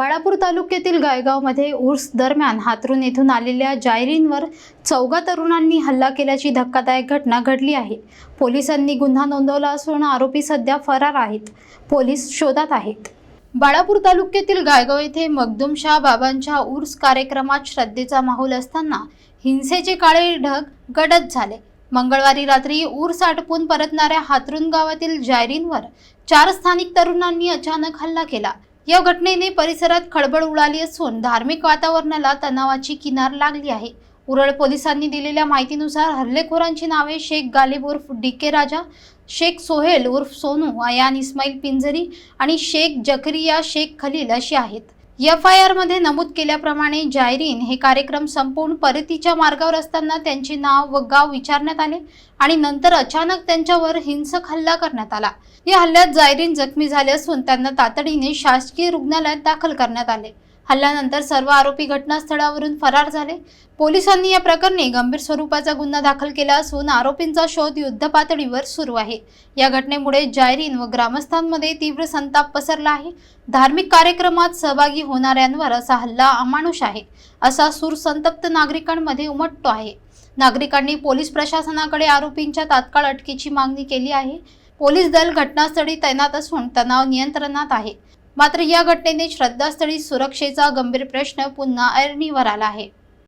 बाळापूर तालुक्यातील गायगावमध्ये उर्स दरम्यान हातरून येथून आलेल्या जायरींवर चौघा तरुणांनी हल्ला केल्याची धक्कादायक घटना घडली आहे. पोलिसांनी गुन्हा नोंदवला असून आरोपी सध्या फरार आहेत. पोलीस शोधात आहेत. बाळापूर तालुक्यातील गायगाव येथे मगदुमशाह बाबांच्या उर्स कार्यक्रमात श्रद्धेचा माहोल असताना हिंसेचे काळे ढग गडद झाले. मंगळवारी रात्री ऊर्स आटपून परतणाऱ्या हातरून गावातील जायरींवर चार स्थानिक तरुणांनी अचानक हल्ला केला. या घटनेने परिसरात खळबळ उडाली असून धार्मिक वातावरणाला तणावाची किनार लागली आहे. उरळ पोलिसांनी दिलेल्या माहितीनुसार हल्लेखोरांची नावे शेख गालिब उर्फ डी के राजा शेख सोहेल उर्फ सोनू अयान इस्माईल पिंजरी आणि शेख जकरिया शेख खलील अशी आहेत. एफ आय आरमध्ये नमूद केल्याप्रमाणे जायरीन हे कार्यक्रम संपवून परतीच्या मार्गावर असताना त्यांचे नाव व गाव विचारण्यात आले आणि नंतर अचानक त्यांच्यावर हिंसक हल्ला करण्यात आला. या हल्ल्यात जायरीन जखमी झाले असून त्यांना तातडीने शासकीय रुग्णालयात दाखल करण्यात आले. हल्ल्यानंतर सर्व आरोपी घटनास्थळावरून फरार झाले. पोलिसांनी या प्रकरणी गंभीर स्वरूपाचा गुन्हा दाखल केला असून आरोपींचा शोध युद्धपातळीवर सुरू आहे. या घटनेमुळे जायरीन व ग्रामस्थांमध्ये तीव्र संताप पसरला आहे. धार्मिक कार्यक्रमात सहभागी होणाऱ्यांवर असा हल्ला अमानुष आहे असा सूर संतप्त नागरिकांमध्ये उमटतो आहे. नागरिकांनी पोलीस प्रशासनाकडे आरोपींच्या तात्काळ अटकेची मागणी केली आहे. पोलीस दल घटनास्थळी तैनात असून तणाव नियंत्रणात आहे. मात्र या घटनेने श्रद्धास्थळी सुरक्षेचा गंभीर प्रश्न पुन्हा ऐरणीवर आला आहे.